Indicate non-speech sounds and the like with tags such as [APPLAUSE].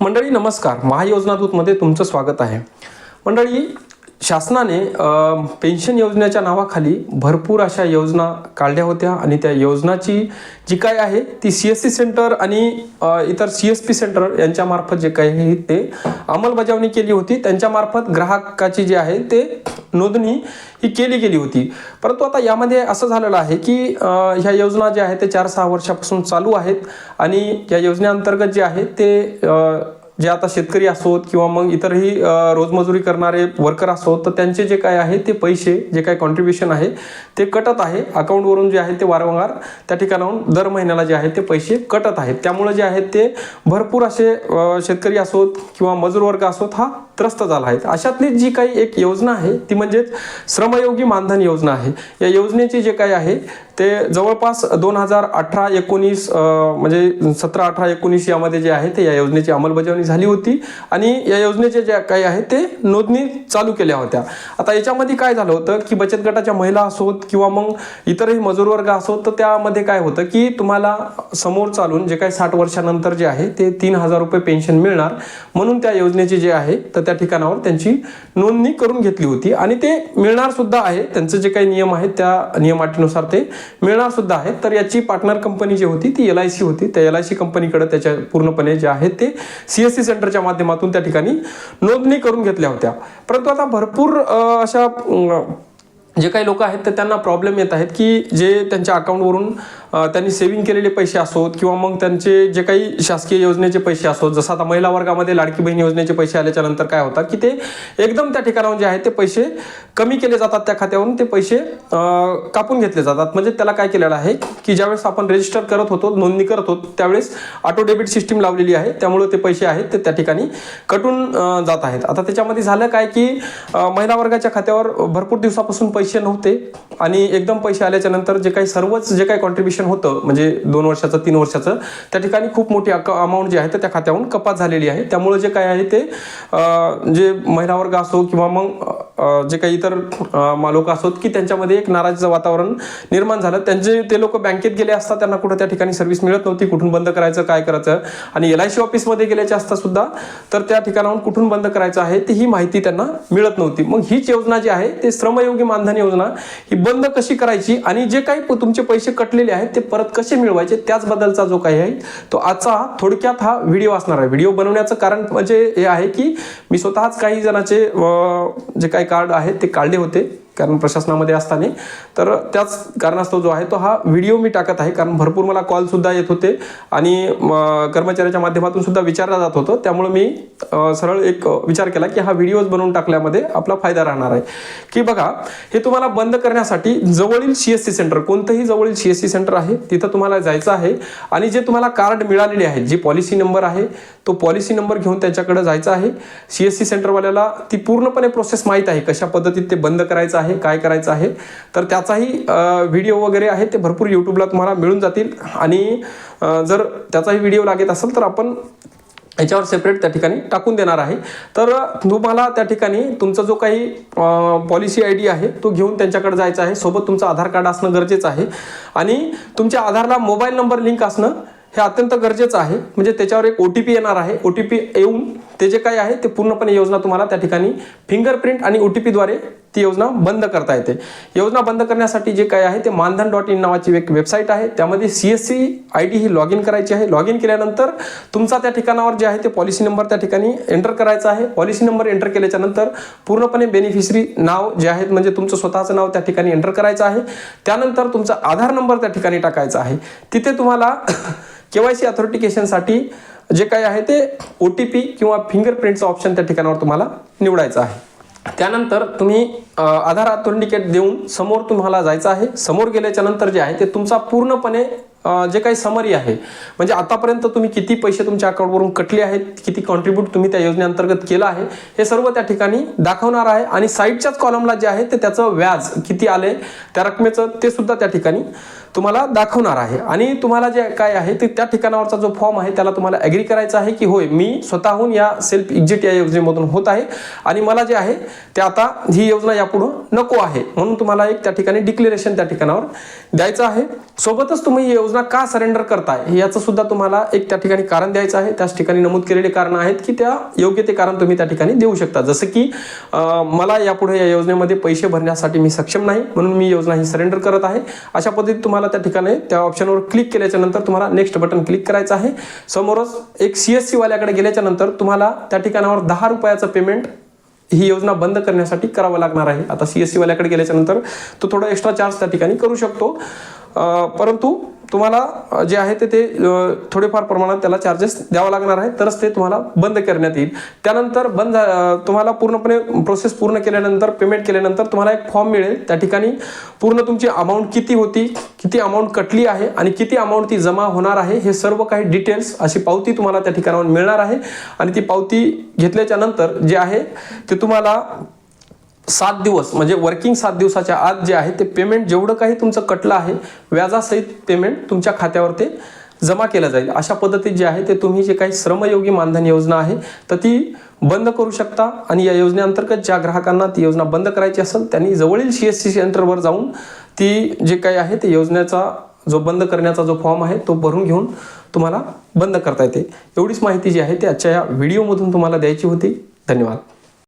मंडळी नमस्कार. महायोजना दूतमध्ये तुमचं स्वागत आहे. मंडळी शासनाने पेन्शन योजनेच्या नावाखाली भरपूर अशा योजना काढल्या होत्या आणि त्या योजनाची जी काय आहे ती सी एस सी सेंटर आणि इतर सी एस पी सेंटर यांच्यामार्फत जे काही आहे ते अंमलबजावणी केली होती. त्यांच्यामार्फत ग्राहकाची जी आहे ते नोंदणी ही केली गेली होती. परंतु आता यामध्ये असं झालेलं आहे की ह्या योजना ज्या आहेत ते चार सहा वर्षापासून चालू आहेत आणि या योजनेअंतर्गत जे आहे ते जे आता शेतकरी असोत किंवा मग इतरही रोजमजुरी करणारे वर्कर असोत तर त्यांचे जे काय आहे ते पैसे जे काय कॉन्ट्रीब्युशन आहे ते कटत आहे. अकाउंटवरून जे आहे ते वारंवार त्या ठिकाणाहून दर महिन्याला जे आहे ते पैसे कटत आहेत. त्यामुळे जे आहेत ते भरपूर असे शेतकरी असोत किंवा मजूर वर्ग असोत हा त्रस्त झाला आहे. अशातली जी काही एक योजना आहे ती म्हणजेच श्रमयोगी मानधन योजना आहे. या योजनेची जे काही आहे ते जवळपास दोन हजार अठरा एकोणीस म्हणजे सतरा अठरा एकोणीस यामध्ये जे आहे ते या योजनेची अंमलबजावणी झाली होती. आणि या योजनेचे जे काही आहे ते नोंदणी चालू केल्या होत्या. आता याच्यामध्ये काय झालं होतं की बचत गटाच्या महिला असोत किंवा मग इतरही मजूर वर्ग असोत तर त्यामध्ये काय होतं की तुम्हाला समोर चालून जे काही साठ वर्षानंतर जे आहे ते तीन हजार रुपये पेन्शन मिळणार. म्हणून त्या योजनेची जे आहे तर त्या ठिकाणावर त्यांची नोंदणी करून घेतली होती. आणि ते मिळणार सुद्धा आहे. त्यांचे जे काही नियम आहेत त्या नियमाटीनुसार ते मिळणार सुद्धा आहेत. तर याची पार्टनर कंपनी जी होती ती एल आय सी होती. त्या एल आय सी कंपनीकडे त्याच्या पूर्णपणे जे आहे ते सी एस सी सेंटरच्या माध्यमातून त्या ठिकाणी नोंदणी करून घेतल्या होत्या. परंतु आता भरपूर अं, अशा जे काही लोक आहेत तर त्यांना प्रॉब्लेम येत आहेत की जे त्यांच्या अकाउंटवरून त्यांनी सेव्हिंग केलेले पैसे असोत किंवा मग त्यांचे जे काही शासकीय योजनेचे पैसे असोत जसं आता महिला वर्गामध्ये लाडकी बहीण योजनेचे पैसे आल्याच्यानंतर काय होतात की ते एकदम त्या ठिकाणाहून जे आहे ते पैसे कमी केले जातात त्या खात्यावरून ते पैसे कापून घेतले जातात. म्हणजे त्याला काय केलेलं आहे की ज्यावेळेस आपण रजिस्टर करत होतो नोंदणी करत होतो त्यावेळेस ऑटो डेबिट सिस्टीम लावलेली आहे. त्यामुळे ते पैसे आहेत ते त्या ठिकाणी कटून जात आहेत. आता त्याच्यामध्ये झालं काय की महिला वर्गाच्या खात्यावर भरपूर दिवसापासून पैसे नव्हते आणि एकदम पैसे आल्याच्यानंतर जे काही सर्वच जे काही कॉन्ट्रीब्युशन होतं म्हणजे दोन वर्षाचं तीन वर्षाचं त्या ठिकाणी खूप मोठी अमाऊंट जी आहे तर त्या खात्याहून कपात झालेली आहे. त्यामुळे जे काय आहे ते जे महिला वर्ग असो किंवा मग जे काही इतर लोक असोत की त्यांच्यामध्ये एक नाराजीचं वातावरण निर्माण झालं. त्यांचे ते लोक बँकेत गेले असता त्यांना कुठं त्या ठिकाणी सर्व्हिस मिळत नव्हती कुठून बंद करायचं काय करायचं? आणि एल आय सी ऑफिसमध्ये गेल्याच्या असता सुद्धा तर त्या ठिकाणाहून कुठून बंद करायचं आहे ती ही माहिती त्यांना मिळत नव्हती. मग हीच योजना जी आहे ते श्रमयोगी मानधन योजना ही बंद कशी करायची आणि जे काही तुमचे पैसे कटलेले आहेत ते परत कसे मिळवायचे त्याचबद्दलचा जो काही आहे तो आजचा हा थोडक्यात हा व्हिडिओ असणार आहे. व्हिडिओ बनवण्याचं कारण म्हणजे हे आहे की मी स्वतःच काही जणांचे जे काही कार्ड आहेत ते काढले होते. कारण प्रशासनामध्ये असताना. तर त्याच कारणास्तव जो आहे तो हा व्हिडिओ मी टाकत आहे. कारण भरपूर मला कॉलसुद्धा येत होते. आणि कर्मचाऱ्याच्या माध्यमातून सुद्धा विचारला जात होतं. त्यामुळे मी सरळ एक विचार केला की हा व्हिडिओज बनवून टाकल्यामध्ये आपला फायदा राहणार आहे. की बघा हे तुम्हाला बंद करण्यासाठी जवळील सी एस सी सेंटर कोणतंही जवळील सी एस सी सेंटर आहे तिथं तुम्हाला जायचं आहे. आणि जे तुम्हाला कार्ड मिळालेले आहे जे पॉलिसी नंबर आहे तो पॉलिसी नंबर घेऊन त्याच्याकडे जायचं आहे. सी एस सी सेंटरवाल्याला ती पूर्णपणे प्रोसेस माहीत आहे कशा पद्धतीत ते बंद करायचं आहे. काय करायचं आहे? तर त्याचाही व्हिडिओ वगैरे आहे ते भरपूर यूट्यूबला तुम्हाला मिळून जातील. आणि जर त्याचाही व्हिडिओ लागत असेल तर आपण याच्यावर सेपरेट त्या ठिकाणी टाकून देणार आहे. तर तुम्हाला त्या ठिकाणी तुमचा जो काही पॉलिसी आय डी आहे तो घेऊन त्यांच्याकडे जायचा आहे. सोबत तुमचं आधार कार्ड असणं गरजेचं आहे. आणि तुमच्या आधारला मोबाईल नंबर लिंक असणं हे अत्यंत गरजेचं आहे. म्हणजे त्याच्यावर एक ओ टी पी येणार आहे. ओ टी पी येऊन ते जे काही आहे ते पूर्णपणे योजना तुम्हाला त्या ठिकाणी फिंगरप्रिंट आणि ओ टी पीद्वारे ती योजना बंद करता येते. योजना बंद करण्यासाठी जे काय आहे ते मानधन डॉट इन नावाची एक वेबसाईट आहे. त्यामध्ये C S C I D he log in करायची आहे. लॉग इन केल्यानंतर तुमचा त्या ठिकाणावर जे आहे ते पॉलिसी नंबर त्या ठिकाणी एंटर करायचा आहे. पॉलिसी नंबर एंटर केल्याच्यानंतर पूर्णपणे बेनिफिशरी नाव जे आहेत म्हणजे तुमचं स्वतःचं नाव त्या ठिकाणी एंटर करायचं आहे. त्यानंतर तुमचा आधार नंबर त्या ठिकाणी टाकायचा आहे. तिथे तुम्हाला [COUGHS] केवायसी अथॉरिटिकेशनसाठी जे काही आहे ते ओ टी पी किंवा फिंगरप्रिंटचं ऑप्शन त्या ठिकाणावर तुम्हाला निवडायचं आहे. त्यानंतर तुम्ही आधार अथोंटिकेट देऊन समोर तुम्हाला जायचं आहे. समोर गेल्याच्यानंतर जे आहे ते तुमचा पूर्णपणे जे काही समरी आहे. म्हणजे आतापर्यंत तुम्ही किती पैसे तुमच्या अकाउंटवरून कटले आहेत किती कॉन्ट्रीब्यूट तुम्ही त्या योजनेअंतर्गत केलं आहे हे सर्व त्या ठिकाणी दाखवणार आहे. आणि साईडच्याच कॉलमला जे आहे ते त्याचं व्याज किती आले त्या रकमेचं ते सुद्धा त्या ठिकाणी तुम्हाला दाखवणार आहे. आणि तुम्हाला जे काय आहे ते त्या ठिकाणावरचा जो फॉर्म आहे त्याला तुम्हाला ॲग्री करायचा आहे की होय मी स्वतःहून या सेल्फ एक्झिट या योजनेमधून होत आहे. आणि मला जे आहे ते आता ही योजना यापुढं नको आहे. म्हणून तुम्हाला एक त्या ठिकाणी डिक्लेरेशन त्या ठिकाणावर द्यायचं आहे. सोबतच तुम्ही ही योजना का सरेंडर करताय? हे याचं सुद्धा तुम्हाला एक त्या ठिकाणी कारण द्यायचं आहे. त्याच ठिकाणी नमूद केलेले कारण आहेत की त्या योग्य ते कारण तुम्ही त्या ठिकाणी देऊ शकता. जसं की मला यापुढे या योजनेमध्ये पैसे भरण्यासाठी मी सक्षम नाही म्हणून मी योजना ही सरेंडर करत आहे. अशा पद्धतीत तुम्हाला त्या ठिकाणी त्या ऑप्शनवर क्लिक केल्याच्यानंतर तुम्हाला नेक्स्ट बटन क्लिक करायचं आहे. समोरच एक सी एस सी वाल्याकडे गेल्याच्यानंतर तुम्हाला त्या ठिकाणावर दहा रुपयाचं पेमेंट ही योजना बंद करण्यासाठी करावं लागणार आहे. आता सी एस सी वाल्याकडे गेल्याच्यानंतर तो थोडा एक्स्ट्रा चार्ज त्या ठिकाणी करू शकतो. परंतु तुम्हाला जे आहे ते ते थोडेफार प्रमाणात त्याला चार्जेस द्यावा लागणार आहे तरच ते तुम्हाला बंद करण्यात येईल. त्यानंतर बंद तुम्हाला पूर्णपणे प्रोसेस पूर्ण केल्यानंतर पेमेंट केल्यानंतर तुम्हाला एक फॉर्म मिळेल. त्या ठिकाणी पूर्ण तुमची अमाऊंट किती होती किती अमाऊंट कटली आहे आणि किती अमाऊंट ती जमा होणार आहे हे सर्व काही डिटेल्स अशी पावती तुम्हाला त्या ठिकाणावर मिळणार आहे. आणि ती पावती घेतल्याच्या नंतर जे आहे ते तुम्हाला सात दिवस म्हणजे वर्किंग सात दिवसाच्या आत जे आहे ते पेमेंट जेवढं काही तुमचं कटलं आहे व्याजासहित पेमेंट तुमच्या खात्यावर ते जमा केलं जाईल. अशा पद्धतीत जे आहे ते तुम्ही जे काही श्रमयोगी मानधन योजना आहे तर ती बंद करू शकता. आणि या योजनेअंतर्गत ज्या ग्राहकांना ती योजना बंद करायची असेल त्यांनी जवळील सी एस सी सेंटरवर जाऊन ती जे काही आहे ते योजनेचा जो बंद करण्याचा जो फॉर्म आहे तो भरून घेऊन तुम्हाला बंद करता येते. एवढीच माहिती जी आहे ती आजच्या या व्हिडिओमधून तुम्हाला द्यायची होती. धन्यवाद.